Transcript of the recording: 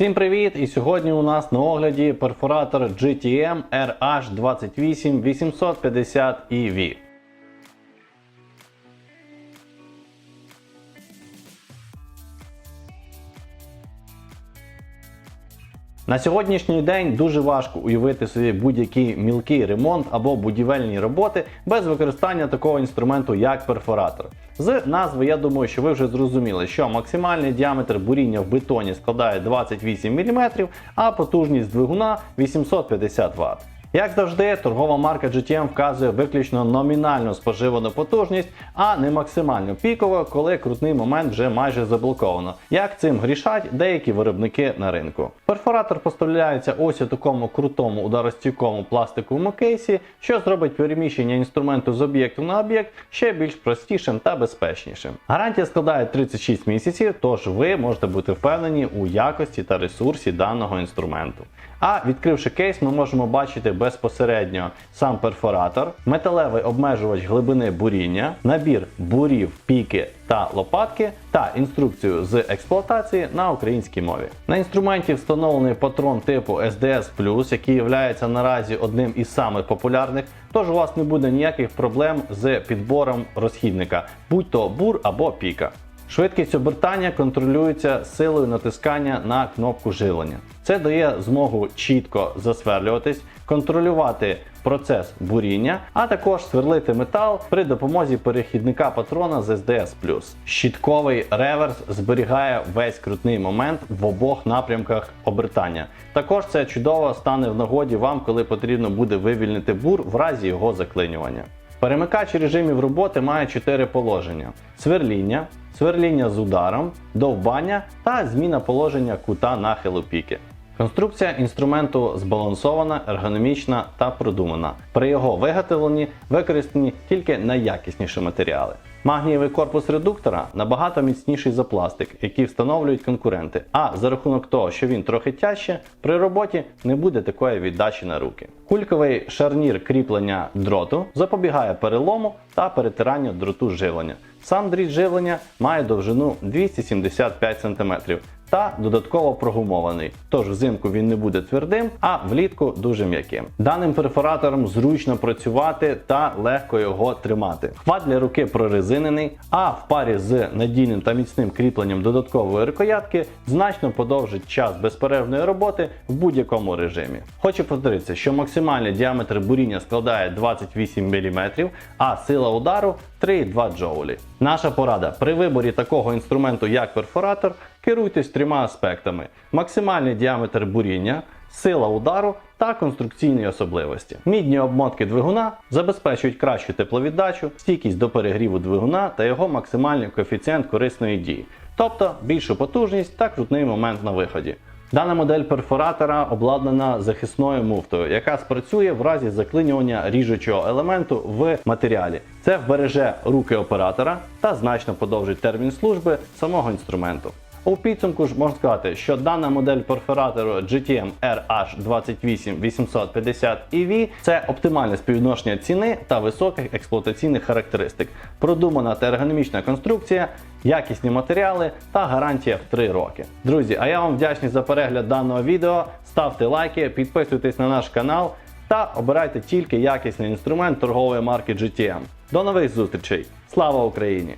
Всім привіт! І сьогодні у нас на огляді перфоратор GTM RH28 На сьогоднішній день дуже важко уявити собі будь-який мілкий ремонт або будівельні роботи без використання такого інструменту, як перфоратор. З назви я думаю, що ви вже зрозуміли, що максимальний діаметр буріння в бетоні складає 28 мм, а потужність двигуна 850 Вт. Як завжди, торгова марка GTM вказує виключно номінальну споживану потужність, а не максимально пікову, коли крутний момент вже майже заблоковано. Як цим грішать деякі виробники на ринку. Перфоратор поставляється ось у такому крутому ударостійкому пластиковому кейсі, що зробить переміщення інструменту з об'єкту на об'єкт ще більш простішим та безпечнішим. Гарантія складає 36 місяців, тож ви можете бути впевнені у якості та ресурсі даного інструменту. А відкривши кейс, ми можемо бачити безпосередньо сам перфоратор, металевий обмежувач глибини буріння, набір бурів, піки та лопатки та інструкцію з експлуатації на українській мові. На інструменті встановлений патрон типу SDS+, який є наразі одним із самих популярних, тож у вас не буде ніяких проблем з підбором розхідника, будь то бур або піка. Швидкість обертання контролюється силою натискання на кнопку живлення. Це дає змогу чітко засверлюватись, контролювати процес буріння, а також сверлити метал при допомозі перехідника патрона з SDS+. Щітковий реверс зберігає весь крутний момент в обох напрямках обертання. Також це чудово стане в нагоді вам, коли потрібно буде вивільнити бур в разі його заклинювання. Перемикач режимів роботи має 4 положення: сверління, сверління з ударом, довбання та зміна положення кута нахилу піки. Конструкція інструменту збалансована, ергономічна та продумана. При його виготовленні використані тільки найякісніші матеріали. Магнієвий корпус редуктора набагато міцніший за пластик, який встановлюють конкуренти. А за рахунок того, що він трохи тяжче, при роботі не буде такої віддачі на руки. Кульковий шарнір кріплення дроту запобігає перелому та перетиранню дроту живлення. Сам дріт живлення має довжину 275 см та додатково прогумований. Тож взимку він не буде твердим, а влітку дуже м'яким. Даним перфоратором зручно працювати та легко його тримати. Хват для руки прорезинений, а в парі з надійним та міцним кріпленням додаткової рукоятки значно подовжить час безперервної роботи в будь-якому режимі. Хочу повторитися, що максимальний діаметр буріння складає 28 мм, а сила удару 3,2 джоулі. Наша порада при виборі такого інструменту, як перфоратор, керуйтесь трьома аспектами: максимальний діаметр буріння, сила удару та конструкційні особливості. Мідні обмотки двигуна забезпечують кращу тепловіддачу, стійкість до перегріву двигуна та його максимальний коефіцієнт корисної дії, тобто більшу потужність та крутний момент на виході. Дана модель перфоратора обладнана захисною муфтою, яка спрацює в разі заклинювання ріжучого елементу в матеріалі. Це вбереже руки оператора та значно подовжить термін служби самого інструменту. У підсумку ж можна сказати, що дана модель перфоратору GTM RH28850 EV це оптимальне співвідношення ціни та високих експлуатаційних характеристик, продумана та ергономічна конструкція, якісні матеріали та гарантія в 3 роки. Друзі, а я вам вдячний за перегляд даного відео. Ставте лайки, підписуйтесь на наш канал та обирайте тільки якісний інструмент торгової марки GTM. До нових зустрічей! Слава Україні!